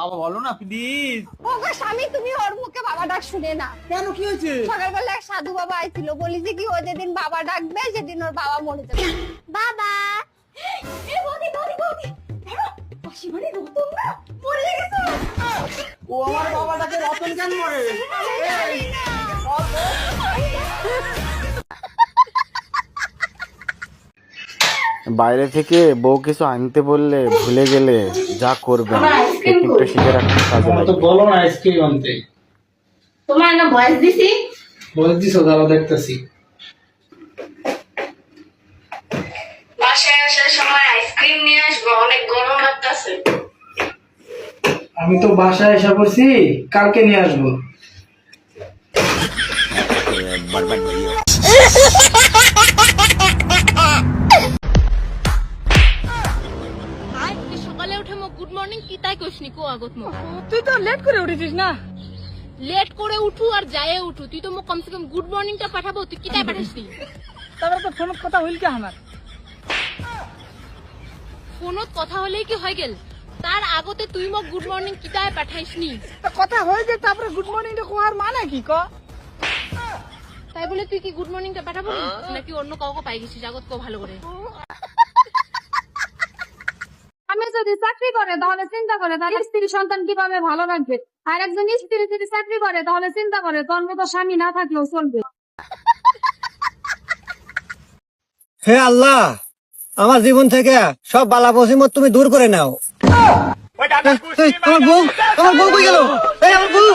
বাবা বলো না প্লিজ ওগো স্বামী তুমি ওর মুখে বাবা ডাক শুনে না। কেন কি হয়েছে? সকালবেলা এক সাধু বাবা আইছিল বলি যে কি ও যেদিন বাবা ডাকবে সেদিন ওর বাবা মরে যাবে। বাবা! এ বৌদি বৌদি বৌদি! দেখো, রতন না মরে গেছে। ও আমার বাবাটাকে রতন কেন মরে? বাইরে থেকে বউ কিছু আনতে বললে ভুলে গেলে যা করবেন টেকনিকটা শিখে রাখতে কাজে তো বলো না আইসক্রিম আনতে। তোমার না ভয়েস দিছি? বলে দিছো দাঁড়া দেখতেছি। বাসায় আসার সময় আইসক্রিম নিয়ে আসব অনেক গরম লাগতেছে। আমি তো বাসায় এসে পড়ছি কালকে নিয়ে আসব। উঠে গুড মর্নিং কি তাই কইসনি কো আগত তুই তো লেট করে উঠেছিস না? লেট করে উঠু আর যায় উঠু। তুই তো কমসে কম গুড মর্নিংটা পাঠাবো তুই কি তাই পাঠাসনি তারপরে তো ফোনত কথা হইল কে আমার ফোনত কথা হলেই কি হয়ে গেল? তার আগতে তুই মোক গুড মর্নিং কি তাই পাঠাইসনি তা কথা হয়ে যে তারপরে গুড মর্নিং টা কোয়ার মানে কি ক? তাই বলে তুই কি গুড মর্নিংটা পাঠাবো? নাকি অন্য কাউকে পাই গেছিস? আগত কো ভালো করে। যদি চাকরি করে তাহলে চিন্তা করে তার স্ত্রী সন্তান কীভাবে ভালো রাখবে? আর একজন স্ত্রী যদি চাকরি করে তাহলে চিন্তা করে তোর মতো স্বামী না থাকলেও চলবে। হে আল্লাহ আমার জীবন থেকে সব বালা মুসিবত তুমি দূর করে নাও। আমার বউ আমার বউ কই গেল? আমার বউ!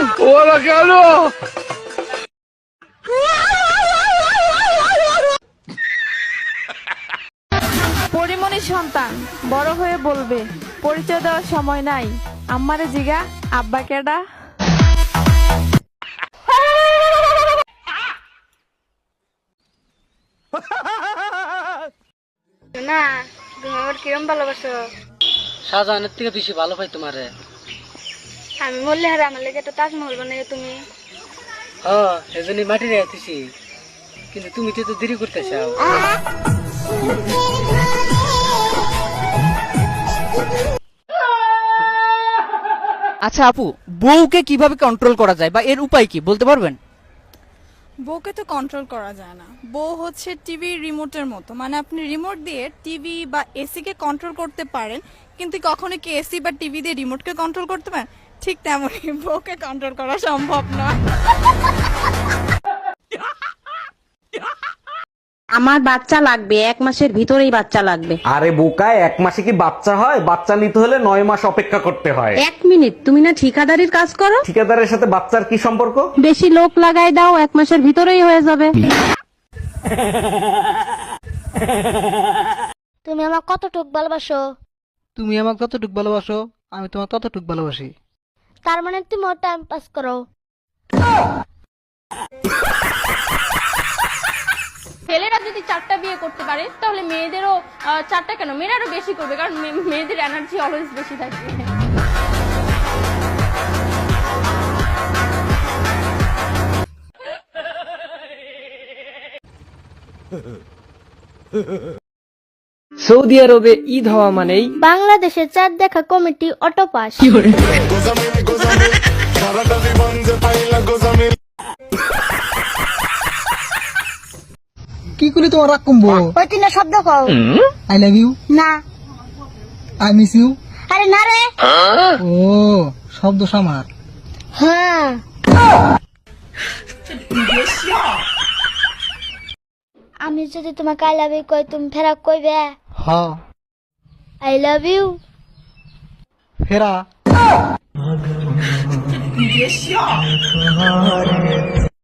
পরিমণির সন্তান বড় হয়ে বলবে পরিচয় দেওয়ার সময় নাই। আম্মারে জিগা আব্বা কেডা? না তুমি আমার কিরম ভালোবাসো? শাহজাহানের থেকে বেশি ভালো পাই তোমারে। আমি মরলে হারে আমার লেগে একটা তাজমহল বানাই তুমি। হ্যাঁ এজন্যই মাটি রেখেছি কিন্তু তুমি তো দেরি করতে চাও। আচ্ছা আপু, বউকে কীভাবে কন্ট্রোল করা যায় বা এর উপায় কি, বলতে পারবেন? বউকে তো কন্ট্রোল করা যায় না। বউ হচ্ছে টিভি রিমোটের মতো। মানে আপনি রিমোট দিয়ে টিভি বা এসি কে কন্ট্রোল করতে পারেন, কিন্তু কখনো কি এসি বা টিভি দিয়ে রিমোটকে কন্ট্রোল করতে পারেন? ঠিক তেমনই বউকে কন্ট্রোল করা সম্ভব নয়। আমার বাচ্চা লাগবে এক মাসের ভিতরেই বাচ্চা লাগবে। আরে বোকায় এক মাসে কি বাচ্চা হয়? বাচ্চা নিতে হলে নয় মাস অপেক্ষা করতে হয়। এক মিনিট তুমি না ঠিকাদারির কাজ করো? ঠিকাদারের সাথে বাচ্চার কি সম্পর্ক? বেশি লোক লাগাই দাও এক মাসের ভিতরেই হয়ে যাবে। তুমি আমার কতটুক ভালোবাসো? তুমি আমাকে কতটুক ভালোবাসো? আমি তোমার ততটুক ভালোবাসি। তার মানে তুমি টাইম পাস করো। ছেলেরা যদি চারটা বিয়ে করতে পারে তাহলে মেয়েদেরও চারটা কেন? মেয়েরা আরও বেশি করবে কারণ মেয়েদের এনার্জি অলওয়েজ বেশি থাকে। সৌদি আরবে ঈদ হওয়া মানেই বাংলাদেশের চার দেখা কমিটি অটো তোমার রাগ কমবো। ওই তিনটা শব্দ কও। আই লাভ ইউ না। আই মিস ইউ আরে না রে। ও শব্দ সামার হ্যাঁ। আমি যদি তোমাকে আই লাভ ইউ কই তুমি ফেরা কইবে? হ্যাঁ। আই লাভ ইউ ফেরা।